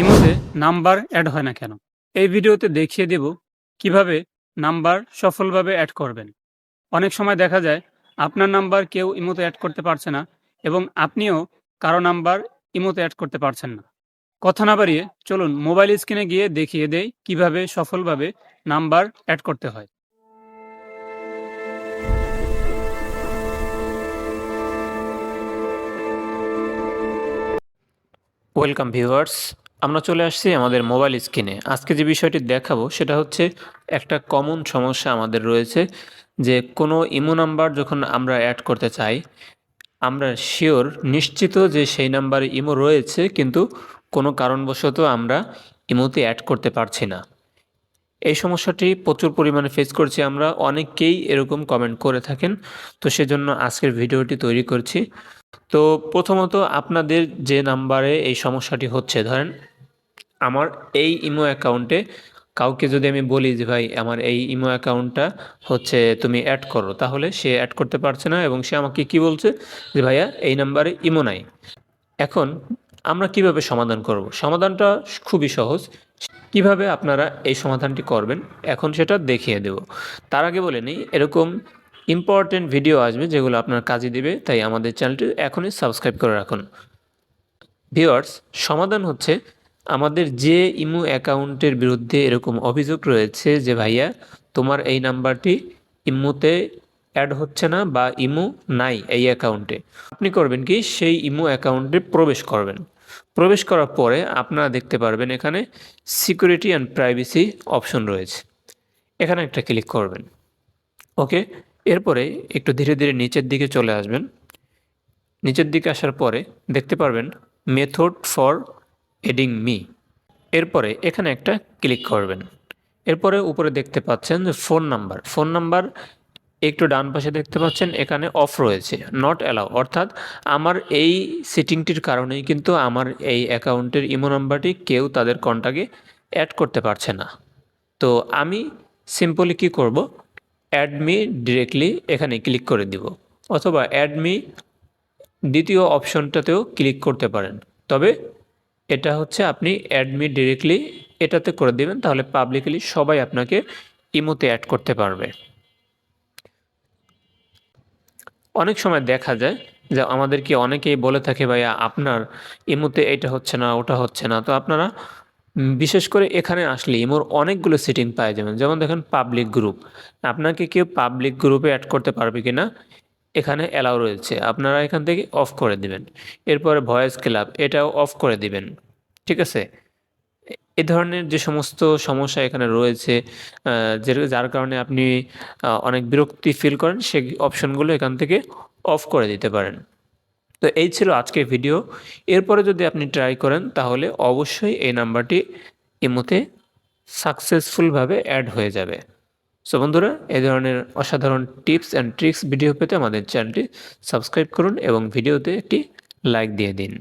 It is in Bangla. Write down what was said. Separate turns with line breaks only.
ইমোতে নাম্বার অ্যাড হয় না কেন? এই ভিডিওতে দেখিয়ে দেব কীভাবে নাম্বার সফলভাবে অ্যাড করবেন। অনেক সময় দেখা যায় আপনার নাম্বার কেউ ইমোতে অ্যাড করতে পারছে না এবং আপনিও কারও নাম্বার ইমোতে অ্যাড করতে পারছেন না। কথা না বাড়িয়ে চলুন মোবাইল স্ক্রিনে গিয়ে দেখিয়ে দেই কীভাবে সফলভাবে নাম্বার অ্যাড করতে হয়।
ওয়েলকাম ভিউয়ার্স আমরা চলে আসছি আমাদের মোবাইল স্ক্রিনে। আজকে যে বিষয়টি দেখাবো সেটা হচ্ছে একটা কমন সমস্যা আমাদের রয়েছে যে কোনো ইমো নাম্বার যখন আমরা অ্যাড করতে চাই, আমরা শিওর নিশ্চিত যে সেই নাম্বারে ইমো রয়েছে, কিন্তু কোনো কারণবশত আমরা ইমোতে অ্যাড করতে পারছি না। এই সমস্যাটি প্রচুর পরিমাণে ফেস করছি আমরা, অনেকেই এরকম কমেন্ট করে থাকেন। তো সেজন্য আজকের ভিডিওটি তৈরি করছি। তো প্রথমত আপনাদের যে নাম্বারে এই সমস্যাটি হচ্ছে, ধরেন আমার এই ইমো অ্যাকাউন্টে কাউকে যদি আমি বলি যে, ভাই, আমার এই ইমো অ্যাকাউন্টটা হচ্ছে তুমি অ্যাড করো, তাহলে সে অ্যাড করতে পারছে না এবং সে আমাকে কি বলছে? যে, ভাইয়া, এই নাম্বারে ইমো নাই। এখন আমরা কীভাবে সমাধান করব? সমাধানটা খুবই সহজ। কীভাবে আপনারা এই সমাধানটি করবেন? এখন সেটা দেখিয়ে দেব। তার আগে বলে নিই, এরকম ইম্পর্টেন্ট ভিডিও আসবে যেগুলো আপনার কাজে দিবে, তাই আমাদের চ্যানেলটি এখনই সাবস্ক্রাইব করে রাখুন। ভিওয়ার্স সমাধান হচ্ছে আমাদের যে ইমো অ্যাকাউন্টের বিরুদ্ধে এরকম অভিযোগ রয়েছে যে, ভাইয়া, তোমার এই নাম্বারটি ইমোতে অ্যাড হচ্ছে না বা ইমো নাই এই অ্যাকাউন্টে। আপনি করবেন কি, সেই ইমো অ্যাকাউন্টে প্রবেশ করবেন। প্রবেশ করার পরে আপনারা দেখতে পারবেন এখানে সিকিউরিটি অ্যান্ড প্রাইভেসি অপশন রয়েছে। এখানে একটা ক্লিক করবেন। ওকে এরপরে একটু ধীরে ধীরে নিচের দিকে চলে আসবেন। নিচের দিকে আসার পরে দেখতে পারবেন মেথড ফর এডিং মি এরপরে এখানে একটা ক্লিক করবেন। এরপরে উপরে দেখতে পাচ্ছেন যে ফোন নাম্বার ফোন নাম্বার একটু ডান পাশে দেখতে পাচ্ছেন, এখানে অফ রয়েছে নট অ্যালাউ অর্থাৎ আমার এই সেটিংটির কারণেই কিন্তু আমার এই অ্যাকাউন্টের ইমো নাম্বারটি কেউ তাদের কন্ট্যাক্টে অ্যাড করতে পারছে না। তো আমি সিম্পলি কি করব? অ্যাড মি ডিরেক্টলি এখানে ক্লিক করে দিব। অথবা অ্যাড মি দ্বিতীয় অপশনটাতেও ক্লিক করতে পারেন। তবে এটা হচ্ছে আপনি অ্যাড মি ডিরেক্টলি এটাতে করে দেবেন, তাহলে পাবলিকলি সবাই আপনাকে ইমোতে অ্যাড করতে পারবে। অনেক সময় দেখা যায় যে আমাদেরকে অনেকেই বলে থাকে, ভাইয়া, আপনার ইমোতে এটা হচ্ছে না, ওটা হচ্ছে না। তো আপনারা বিশেষ করে এখানে আসলে ইমোর অনেকগুলো সেটিং পাওয়া যাবেন যেমন দেখেন পাবলিক গ্রুপ আপনাকে কেউ পাবলিক গ্রুপে অ্যাড করতে পারবে কি না এখানে অ্যালাউ রয়েছে। আপনারা এখান থেকে অফ করে দিবেন। এরপরে ভয়েস ক্লাব এটাও অফ করে দিবেন। ঠিক আছে? এ- ধরনের যে সমস্ত সমস্যা এখানে রয়েছে যে- যার কারণে আপনি অনেক বিরক্তি ফিল করেন সেই অপশনগুলো এখান থেকে অফ করে দিতে পারেন। তো এই ছিল আজকের ভিডিও এরপরে যদি আপনি ট্রাই করেন, তাহলে অবশ্যই এই নাম্বারটি ইমোতে সাকসেসফুলভাবে অ্যাড হয়ে যাবে। সো বন্ধুরা, এই ধরনের অসাধারণ টিপস অ্যান্ড ট্রিক্স ভিডিও পেতে আমাদের চ্যানেলটি সাবস্ক্রাইব করুন এবং ভিডিওতে একটি লাইক দিয়ে দিন।